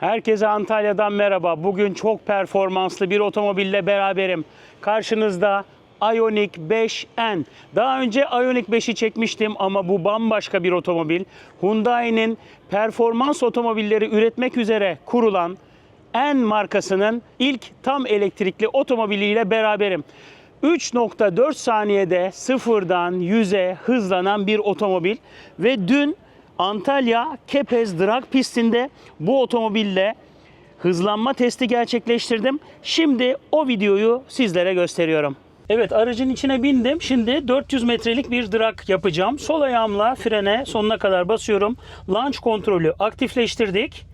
Herkese Antalya'dan merhaba. Bugün çok performanslı bir otomobille beraberim. Karşınızda Ioniq 5N. Daha önce Ioniq 5'i çekmiştim ama bu bambaşka bir otomobil. Hyundai'nin performans otomobilleri üretmek üzere kurulan N markasının ilk tam elektrikli otomobiliyle beraberim. 3.4 saniyede sıfırdan 100'e hızlanan bir otomobil ve dün Antalya Kepez Drag pistinde bu otomobille hızlanma testi gerçekleştirdim. Şimdi o videoyu sizlere gösteriyorum. Evet aracın içine bindim. Şimdi 400 metrelik bir drag yapacağım. Sol ayağımla frene sonuna kadar basıyorum. Launch kontrolü aktifleştirdik.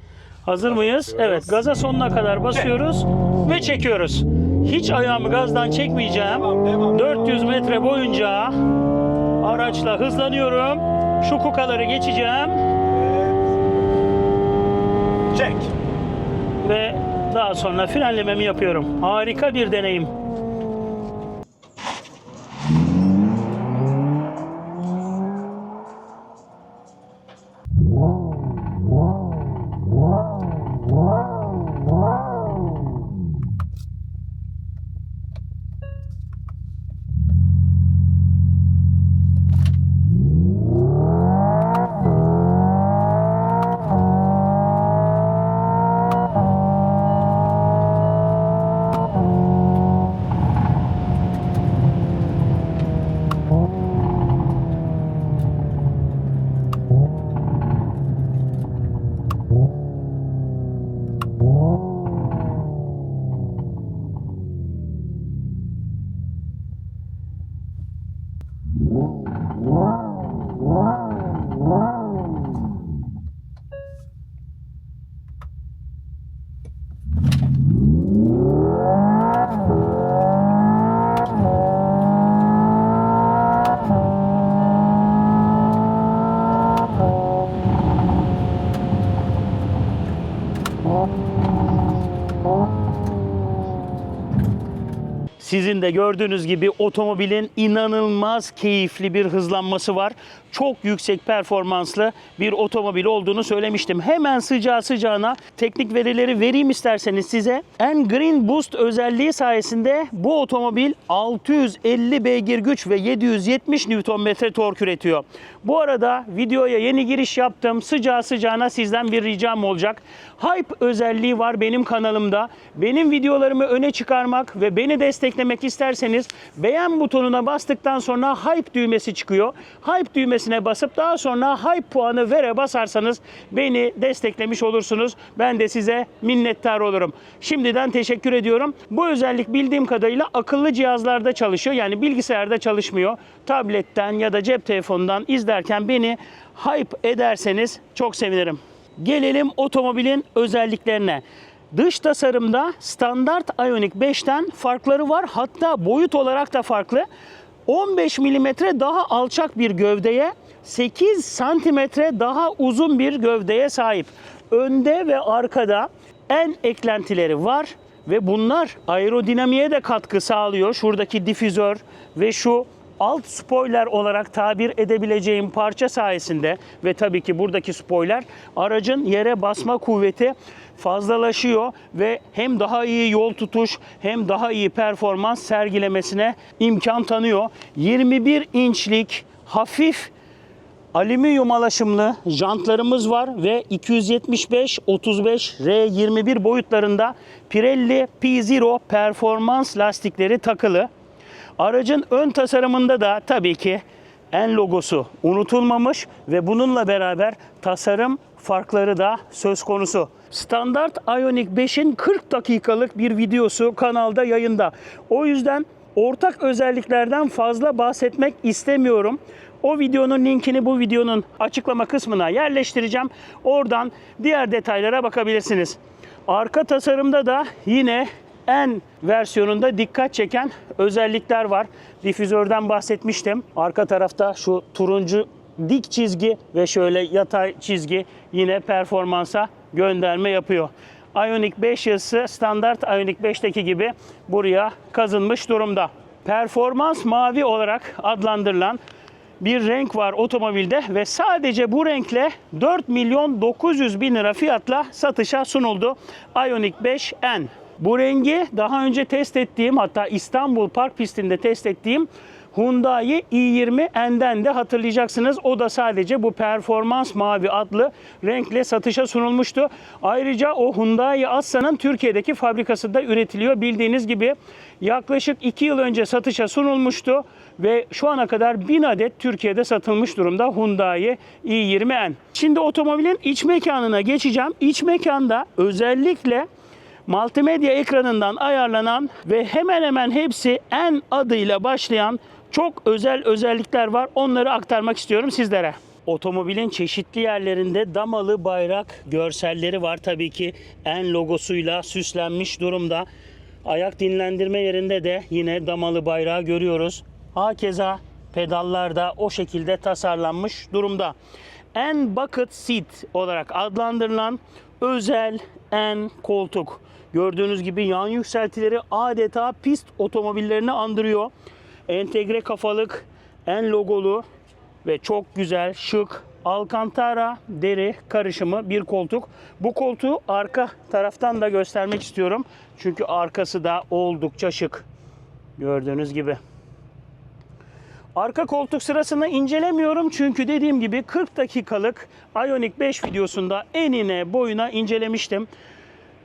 Hazır mıyız? Evet gaza sonuna kadar basıyoruz ve çekiyoruz. Hiç ayağımı gazdan çekmeyeceğim. 400 metre boyunca araçla hızlanıyorum. Şu kukaları geçeceğim Çek. ve daha sonra frenlememi yapıyorum. Harika bir deneyim. Gördüğünüz gibi otomobilin inanılmaz keyifli bir hızlanması var. Çok yüksek performanslı bir otomobil olduğunu söylemiştim. Hemen sıcağı sıcağına teknik verileri vereyim isterseniz size. En Green Boost özelliği sayesinde bu otomobil 650 beygir güç ve 770 Nm tork üretiyor. Bu arada videoya yeni giriş yaptım. Sıcağı sıcağına sizden bir ricam olacak. Hype özelliği var benim kanalımda. Benim videolarımı öne çıkarmak ve beni desteklemek isterseniz beğen butonuna bastıktan sonra hype düğmesi çıkıyor. Hype düğmesine basıp daha sonra hype puanı vere basarsanız beni desteklemiş olursunuz. Ben de size minnettar olurum. Şimdiden teşekkür ediyorum. Bu özellik bildiğim kadarıyla akıllı cihazlarda çalışıyor. Yani bilgisayarda çalışmıyor. Tabletten ya da cep telefonundan izlerken beni hype ederseniz çok sevinirim. Gelelim otomobilin özelliklerine. Dış tasarımda standart Ioniq 5'ten farkları var. Hatta boyut olarak da farklı. 15 mm daha alçak bir gövdeye, 8 santimetre daha uzun bir gövdeye sahip. Önde ve arkada en eklentileri var ve bunlar aerodinamiğe de katkı sağlıyor. Şuradaki difüzör ve şu alt spoiler olarak tabir edebileceğim parça sayesinde ve tabii ki buradaki spoiler aracın yere basma kuvveti fazlalaşıyor ve hem daha iyi yol tutuş hem daha iyi performans sergilemesine imkan tanıyor. 21 inçlik hafif alüminyum alaşımlı jantlarımız var ve 275 35 R21 boyutlarında Pirelli P0 performans lastikleri takılı. Aracın ön tasarımında da tabii ki en logosu unutulmamış ve bununla beraber tasarım farkları da söz konusu. Standart Ioniq 5'in 40 dakikalık bir videosu kanalda yayında. O yüzden ortak özelliklerden fazla bahsetmek istemiyorum. O videonun linkini bu videonun açıklama kısmına yerleştireceğim. Oradan diğer detaylara bakabilirsiniz. Arka tasarımda da yine en versiyonunda dikkat çeken özellikler var. Difüzörden bahsetmiştim. Arka tarafta şu turuncu dik çizgi ve şöyle yatay çizgi yine performansa gönderme yapıyor. Ioniq 5 yazısı standart Ioniq 5'teki gibi buraya kazınmış durumda. Performans mavi olarak adlandırılan bir renk var otomobilde ve sadece bu renkle 4 milyon 900 bin lira fiyatla satışa sunuldu. Ioniq 5N. Bu rengi daha önce test ettiğim hatta İstanbul Park pistinde test ettiğim Hyundai i20N'den de hatırlayacaksınız. O da sadece bu performans mavi adlı renkle satışa sunulmuştu. Ayrıca o Hyundai Assa'nın Türkiye'deki fabrikasında üretiliyor. Bildiğiniz gibi yaklaşık 2 yıl önce satışa sunulmuştu ve şu ana kadar 1000 adet Türkiye'de satılmış durumda Hyundai i20N. Şimdi otomobilin iç mekanına geçeceğim. İç mekanda özellikle multimedya ekranından ayarlanan ve hemen hemen hepsi en adıyla başlayan çok özel özellikler var. Onları aktarmak istiyorum sizlere. Otomobilin çeşitli yerlerinde damalı bayrak görselleri var. Tabii ki en logosuyla süslenmiş durumda. Ayak dinlendirme yerinde de yine damalı bayrağı görüyoruz. Hakeza pedallar da o şekilde tasarlanmış durumda. En bucket seat olarak adlandırılan özel en koltuk. Gördüğünüz gibi yan yükseltileri adeta pist otomobillerini andırıyor. Entegre kafalık, en logolu ve çok güzel, şık Alcantara deri karışımı bir koltuk. Bu koltuğu arka taraftan da göstermek istiyorum. Çünkü arkası da oldukça şık. Gördüğünüz gibi. Arka koltuk sırasını incelemiyorum çünkü dediğim gibi 40 dakikalık Ioniq 5 videosunda enine boyuna incelemiştim.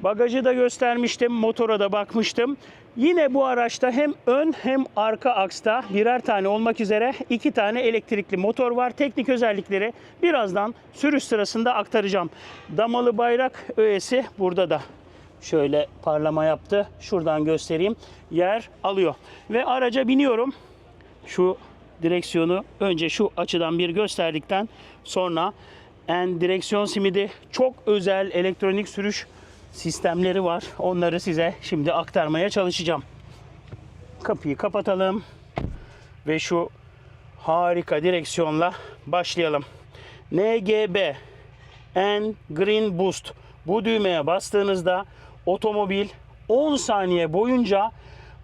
Bagajı da göstermiştim, motora da bakmıştım. Yine bu araçta hem ön hem arka aksta birer tane olmak üzere iki tane elektrikli motor var. Teknik özellikleri birazdan sürüş sırasında aktaracağım. Damalı bayrak öğesi burada da şöyle parlama yaptı. Şuradan göstereyim. Yer alıyor. Ve araca biniyorum. Şu direksiyonu önce şu açıdan bir gösterdikten sonra en direksiyon simidi çok özel elektronik sürüş sistemleri var. Onları size şimdi aktarmaya çalışacağım. Kapıyı kapatalım ve şu harika direksiyonla başlayalım. NGB N Green Boost bu düğmeye bastığınızda otomobil 10 saniye boyunca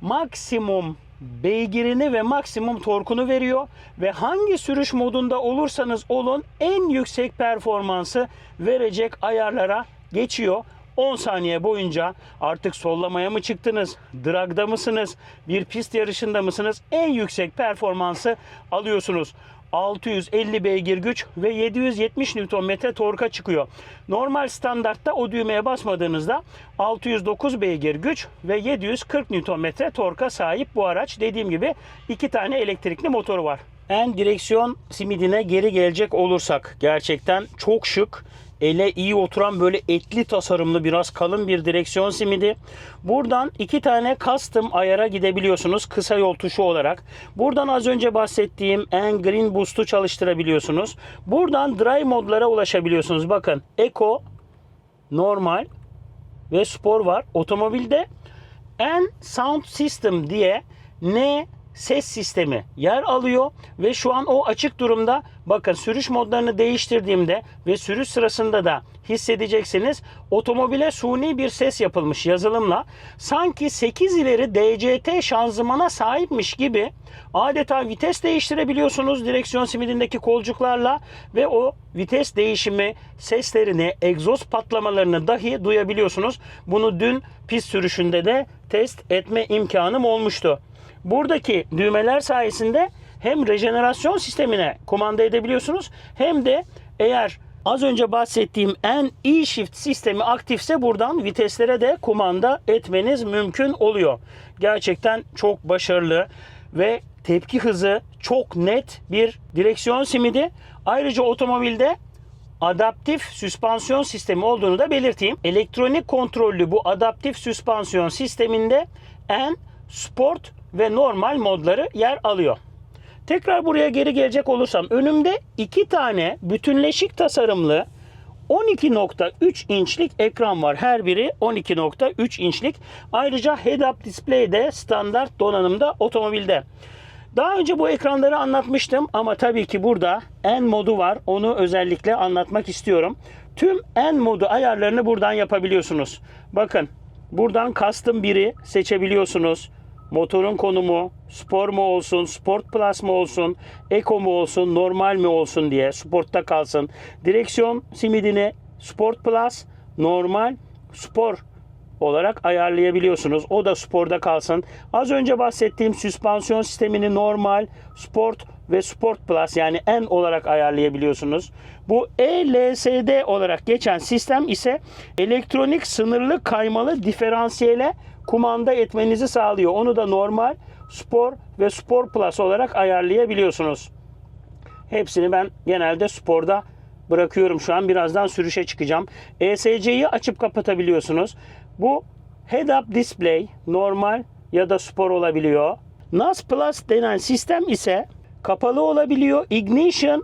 maksimum beygirini ve maksimum torkunu veriyor ve hangi sürüş modunda olursanız olun en yüksek performansı verecek ayarlara geçiyor. 10 saniye boyunca artık sollamaya mı çıktınız, dragda mısınız, bir pist yarışında mısınız en yüksek performansı alıyorsunuz. 650 beygir güç ve 770 Nm torka çıkıyor. Normal standartta o düğmeye basmadığınızda 609 beygir güç ve 740 Nm torka sahip bu araç. Dediğim gibi iki tane elektrikli motoru var. En direksiyon simidine geri gelecek olursak gerçekten çok şık ele iyi oturan böyle etli tasarımlı biraz kalın bir direksiyon simidi. Buradan iki tane custom ayara gidebiliyorsunuz kısa yol tuşu olarak. Buradan az önce bahsettiğim en green boost'u çalıştırabiliyorsunuz. Buradan drive modlara ulaşabiliyorsunuz. Bakın Eco, normal ve spor var. Otomobilde en sound system diye ne ses sistemi yer alıyor ve şu an o açık durumda. Bakın sürüş modlarını değiştirdiğimde ve sürüş sırasında da hissedeceksiniz. Otomobile suni bir ses yapılmış yazılımla. Sanki 8 ileri DCT şanzımana sahipmiş gibi adeta vites değiştirebiliyorsunuz direksiyon simidindeki kolcuklarla ve o vites değişimi seslerini, egzoz patlamalarını dahi duyabiliyorsunuz. Bunu dün pist sürüşünde de test etme imkanım olmuştu. Buradaki düğmeler sayesinde hem rejenerasyon sistemine kumanda edebiliyorsunuz hem de eğer az önce bahsettiğim en e-shift sistemi aktifse buradan viteslere de kumanda etmeniz mümkün oluyor. Gerçekten çok başarılı ve tepki hızı çok net bir direksiyon simidi. Ayrıca otomobilde adaptif süspansiyon sistemi olduğunu da belirteyim. Elektronik kontrollü bu adaptif süspansiyon sisteminde en sport ve normal modları yer alıyor. Tekrar buraya geri gelecek olursam önümde iki tane bütünleşik tasarımlı 12.3 inçlik ekran var. Her biri 12.3 inçlik. Ayrıca head-up display de standart donanımda otomobilde. Daha önce bu ekranları anlatmıştım ama tabii ki burada N modu var. Onu özellikle anlatmak istiyorum. Tüm N modu ayarlarını buradan yapabiliyorsunuz. Bakın buradan custom biri seçebiliyorsunuz. Motorun konumu, spor mu olsun, sport plus mu olsun, eko mu olsun, normal mi olsun diye sportta kalsın. Direksiyon simidini sport plus, normal, spor olarak ayarlayabiliyorsunuz. O da sporda kalsın. Az önce bahsettiğim süspansiyon sistemini normal, sport ve sport plus yani N olarak ayarlayabiliyorsunuz. Bu ELSD olarak geçen sistem ise elektronik sınırlı kaymalı diferansiyele kumanda etmenizi sağlıyor. Onu da normal, spor ve spor plus olarak ayarlayabiliyorsunuz. Hepsini ben genelde sporda bırakıyorum şu an. Birazdan sürüşe çıkacağım. ESC'yi açıp kapatabiliyorsunuz. Bu head-up display normal ya da spor olabiliyor. NAS Plus denen sistem ise kapalı olabiliyor. Ignition,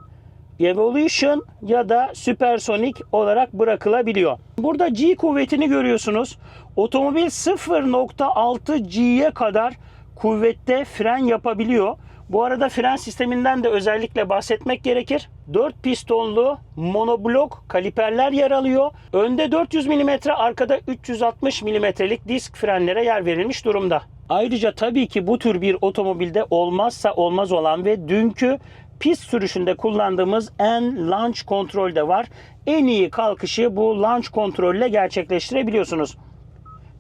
Evolution ya da Supersonic olarak bırakılabiliyor. Burada G kuvvetini görüyorsunuz. Otomobil 0.6 G'ye kadar kuvvette fren yapabiliyor. Bu arada fren sisteminden de özellikle bahsetmek gerekir. 4 pistonlu monoblok kaliperler yer alıyor. Önde 400 mm, arkada 360 mm'lik disk frenlere yer verilmiş durumda. Ayrıca tabii ki bu tür bir otomobilde olmazsa olmaz olan ve dünkü pist sürüşünde kullandığımız N Launch Control de var. En iyi kalkışı bu Launch Control ile gerçekleştirebiliyorsunuz.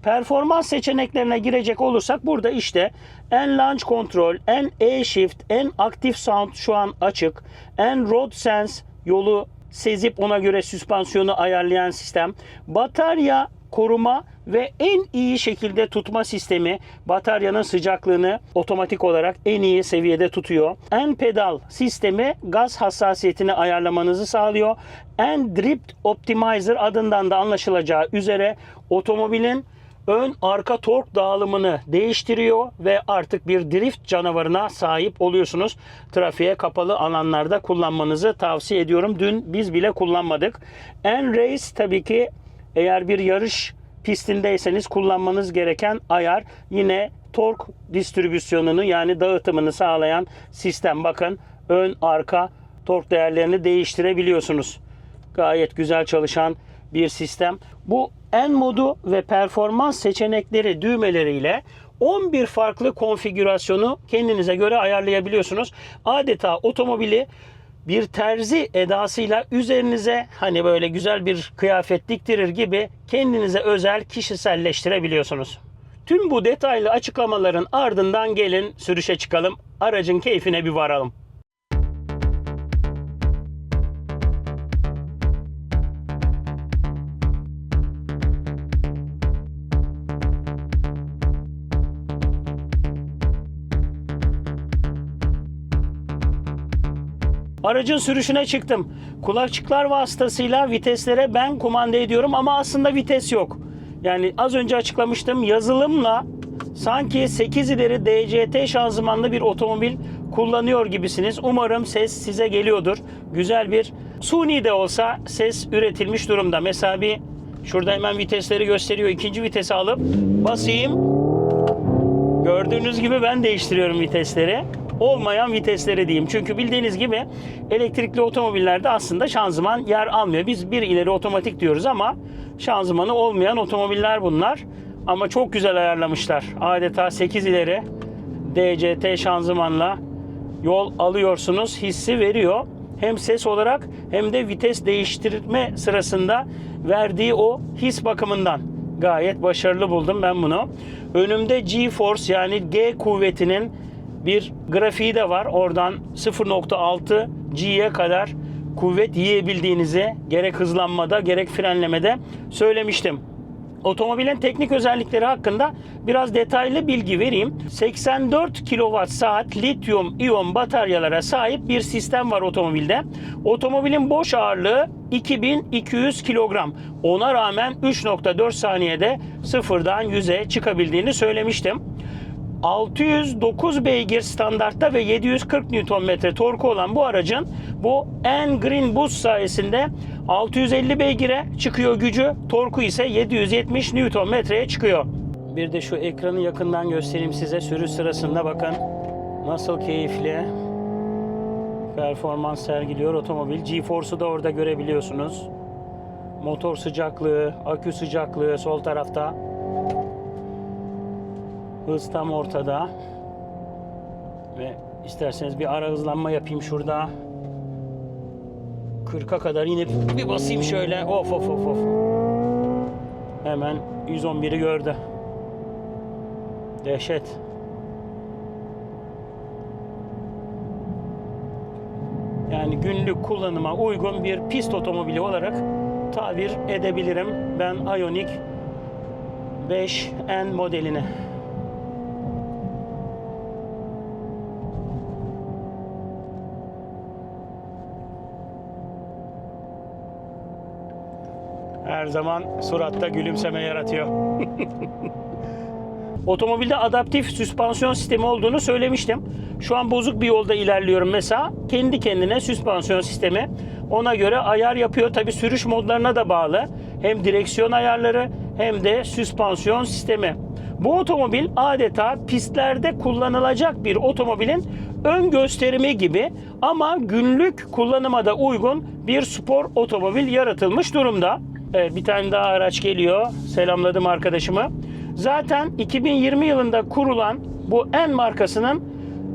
Performans seçeneklerine girecek olursak burada işte en launch control, en E-shift, en active sound şu an açık. En road sense yolu sezip ona göre süspansiyonu ayarlayan sistem. Batarya koruma ve en iyi şekilde tutma sistemi bataryanın sıcaklığını otomatik olarak en iyi seviyede tutuyor. En pedal sistemi gaz hassasiyetini ayarlamanızı sağlıyor. En drift optimizer adından da anlaşılacağı üzere otomobilin ön arka tork dağılımını değiştiriyor ve artık bir drift canavarına sahip oluyorsunuz. Trafiğe kapalı alanlarda kullanmanızı tavsiye ediyorum. Dün biz bile kullanmadık. En race tabii ki eğer bir yarış pistindeyseniz kullanmanız gereken ayar yine tork distribüsyonunu yani dağıtımını sağlayan sistem. Bakın ön arka tork değerlerini değiştirebiliyorsunuz. Gayet güzel çalışan bir sistem. Bu en modu ve performans seçenekleri düğmeleriyle 11 farklı konfigürasyonu kendinize göre ayarlayabiliyorsunuz. Adeta otomobili bir terzi edasıyla üzerinize hani böyle güzel bir kıyafet diktirir gibi kendinize özel kişiselleştirebiliyorsunuz. Tüm bu detaylı açıklamaların ardından gelin sürüşe çıkalım. Aracın keyfine bir varalım. Aracın sürüşüne çıktım. Kulakçıklar vasıtasıyla viteslere ben kumanda ediyorum ama aslında vites yok. Yani az önce açıklamıştım yazılımla sanki 8 ileri DCT şanzımanlı bir otomobil kullanıyor gibisiniz. Umarım ses size geliyordur. Güzel bir suni de olsa ses üretilmiş durumda. Mesela bir şurada hemen vitesleri gösteriyor. İkinci vitesi alıp basayım. Gördüğünüz gibi ben değiştiriyorum vitesleri. Olmayan vitesleri diyeyim. Çünkü bildiğiniz gibi elektrikli otomobillerde aslında şanzıman yer almıyor. Biz bir ileri otomatik diyoruz ama şanzımanı olmayan otomobiller bunlar. Ama çok güzel ayarlamışlar. Adeta 8 ileri DCT şanzımanla yol alıyorsunuz. Hissi veriyor. Hem ses olarak hem de vites değiştirme sırasında verdiği o his bakımından gayet başarılı buldum ben bunu. Önümde G-Force yani G kuvvetinin bir grafiği de var. Oradan 0.6 G'ye kadar kuvvet yiyebildiğinizi gerek hızlanmada gerek frenlemede söylemiştim. Otomobilin teknik özellikleri hakkında biraz detaylı bilgi vereyim. 84 kWh lityum iyon bataryalara sahip bir sistem var otomobilde. Otomobilin boş ağırlığı 2200 kilogram. Ona rağmen 3.4 saniyede sıfırdan 100'e çıkabildiğini söylemiştim. 609 beygir standartta ve 740 Nm torku olan bu aracın bu en Green Boost sayesinde 650 beygire çıkıyor gücü. Torku ise 770 Nm'ye çıkıyor. Bir de şu ekranı yakından göstereyim size. Sürüş sırasında bakın nasıl keyifli performans sergiliyor otomobil. G-Force'u da orada görebiliyorsunuz. Motor sıcaklığı, akü sıcaklığı sol tarafta. Hız tam ortada. Ve isterseniz bir ara hızlanma yapayım şurada. 40'a kadar inip bir basayım şöyle. Of of of of. Hemen 111'i gördü. Dehşet. Yani günlük kullanıma uygun bir pist otomobili olarak tabir edebilirim ben Ioniq 5N modelini. Her zaman suratta gülümseme yaratıyor. Otomobilde adaptif süspansiyon sistemi olduğunu söylemiştim. Şu an bozuk bir yolda ilerliyorum mesela. Kendi kendine süspansiyon sistemi ona göre ayar yapıyor. Tabi sürüş modlarına da bağlı. Hem direksiyon ayarları hem de süspansiyon sistemi. Bu otomobil adeta pistlerde kullanılacak bir otomobilin ön gösterimi gibi ama günlük kullanıma da uygun bir spor otomobil yaratılmış durumda. Evet, bir tane daha araç geliyor. Selamladım arkadaşımı. Zaten 2020 yılında kurulan bu N markasının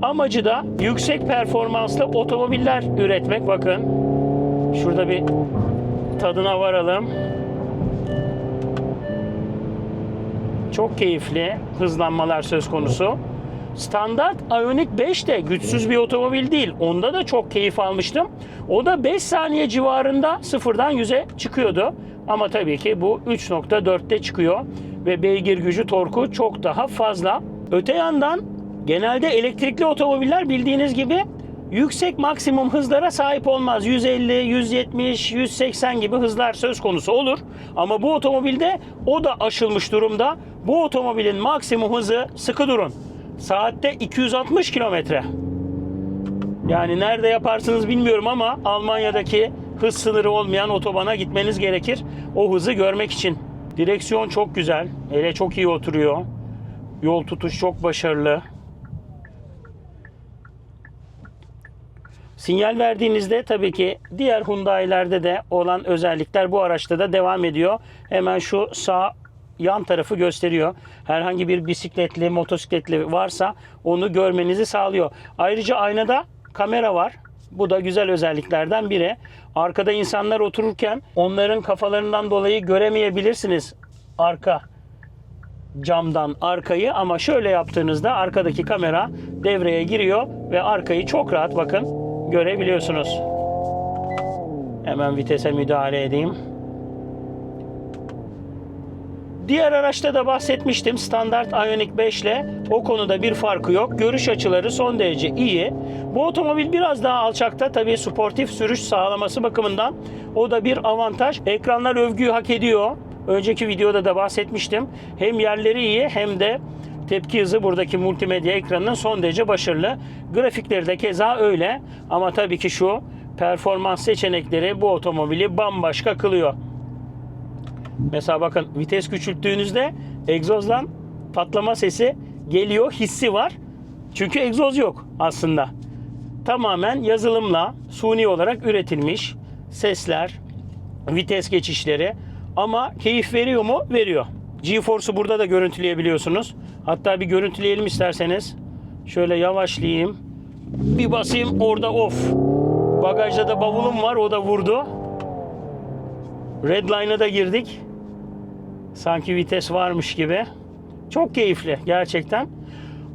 amacı da yüksek performanslı otomobiller üretmek. Bakın şurada bir tadına varalım. Çok keyifli hızlanmalar söz konusu. Standart Ioniq 5 de güçsüz bir otomobil değil. Onda da çok keyif almıştım. O da 5 saniye civarında sıfırdan 100'e çıkıyordu. Ama tabii ki bu 3.4'te çıkıyor ve beygir gücü torku çok daha fazla. Öte yandan genelde elektrikli otomobiller bildiğiniz gibi yüksek maksimum hızlara sahip olmaz. 150, 170, 180 gibi hızlar söz konusu olur. Ama bu otomobilde o da aşılmış durumda. Bu otomobilin maksimum hızı sıkı durun. Saatte 260 kilometre. Yani nerede yaparsınız bilmiyorum ama Almanya'daki hız sınırı olmayan otobana gitmeniz gerekir. O hızı görmek için. Direksiyon çok güzel. Ele çok iyi oturuyor. Yol tutuş çok başarılı. Sinyal verdiğinizde tabii ki diğer Hyundai'lerde de olan özellikler bu araçta da devam ediyor. Hemen şu sağ yan tarafı gösteriyor. Herhangi bir bisikletli, motosikletli varsa onu görmenizi sağlıyor. Ayrıca aynada kamera var. Bu da güzel özelliklerden biri. Arkada insanlar otururken onların kafalarından dolayı göremeyebilirsiniz arka camdan arkayı ama şöyle yaptığınızda arkadaki kamera devreye giriyor ve arkayı çok rahat bakın görebiliyorsunuz. Hemen vitese müdahale edeyim. Diğer araçta da bahsetmiştim. Standart Ioniq 5 ile o konuda bir farkı yok. Görüş açıları son derece iyi. Bu otomobil biraz daha alçakta tabii sportif sürüş sağlaması bakımından o da bir avantaj. Ekranlar övgüyü hak ediyor. Önceki videoda da bahsetmiştim. Hem yerleri iyi hem de tepki hızı buradaki multimedya ekranının son derece başarılı. Grafikleri de keza öyle. Ama tabii ki şu performans seçenekleri bu otomobili bambaşka kılıyor. Mesela bakın vites küçülttüğünüzde egzozdan patlama sesi geliyor, hissi var. Çünkü egzoz yok aslında. Tamamen yazılımla suni olarak üretilmiş sesler, vites geçişleri ama keyif veriyor mu? Veriyor. GeForce'u burada da görüntüleyebiliyorsunuz. Hatta bir görüntüleyelim isterseniz. Şöyle yavaşlayayım. Bir basayım orada off. Bagajda da bavulum var o da vurdu. Redline'a da girdik. Sanki vites varmış gibi. Çok keyifli gerçekten.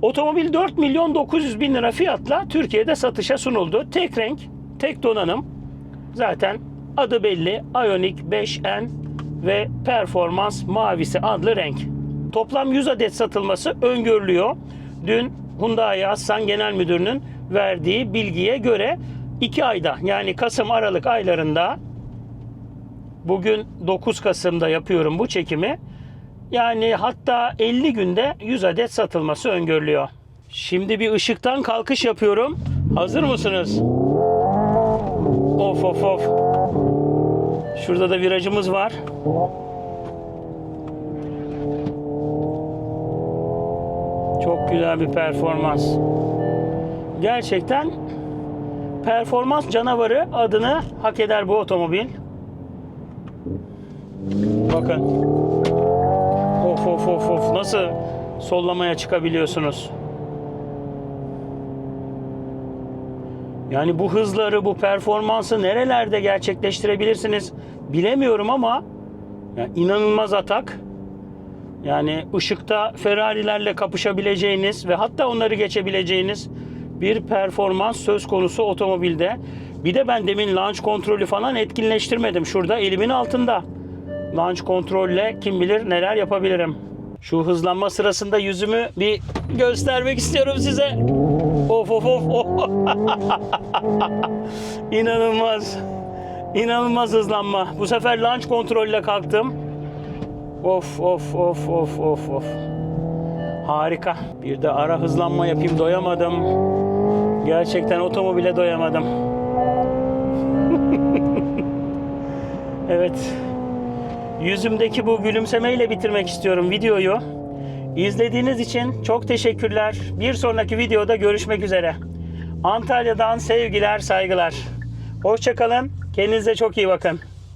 Otomobil 4 milyon 900 bin lira fiyatla Türkiye'de satışa sunuldu. Tek renk, tek donanım. Zaten adı belli. Ioniq 5N ve Performans Mavisi adlı renk. Toplam 100 adet satılması öngörülüyor. Dün Hyundai Aslan Genel Müdürü'nün verdiği bilgiye göre 2 ayda yani Kasım Aralık aylarında Bugün 9 Kasım'da yapıyorum bu çekimi. Yani hatta 50 günde 100 adet satılması öngörülüyor. Şimdi bir ışıktan kalkış yapıyorum. Hazır mısınız? Of of of. Şurada da virajımız var. Çok güzel bir performans. Gerçekten performans canavarı adını hak eder bu otomobil. Bakın. Of of of of nasıl sollamaya çıkabiliyorsunuz. Yani bu hızları, bu performansı nerelerde gerçekleştirebilirsiniz bilemiyorum ama ya inanılmaz atak. Yani ışıkta Ferrari'lerle kapışabileceğiniz ve hatta onları geçebileceğiniz bir performans söz konusu otomobilde. Bir de ben demin launch kontrolü falan etkinleştirmedim. Şurada elimin altında. Launch kontrolle kim bilir neler yapabilirim. Şu hızlanma sırasında yüzümü bir göstermek istiyorum size. Of of of. of. İnanılmaz. İnanılmaz hızlanma. Bu sefer launch kontrolle kalktım. Of of of of of of. Harika. Bir de ara hızlanma yapayım doyamadım. Gerçekten otomobile doyamadım. evet. Yüzümdeki bu gülümsemeyle bitirmek istiyorum videoyu. İzlediğiniz için çok teşekkürler. Bir sonraki videoda görüşmek üzere. Antalya'dan sevgiler, saygılar. Hoşçakalın. Kendinize çok iyi bakın.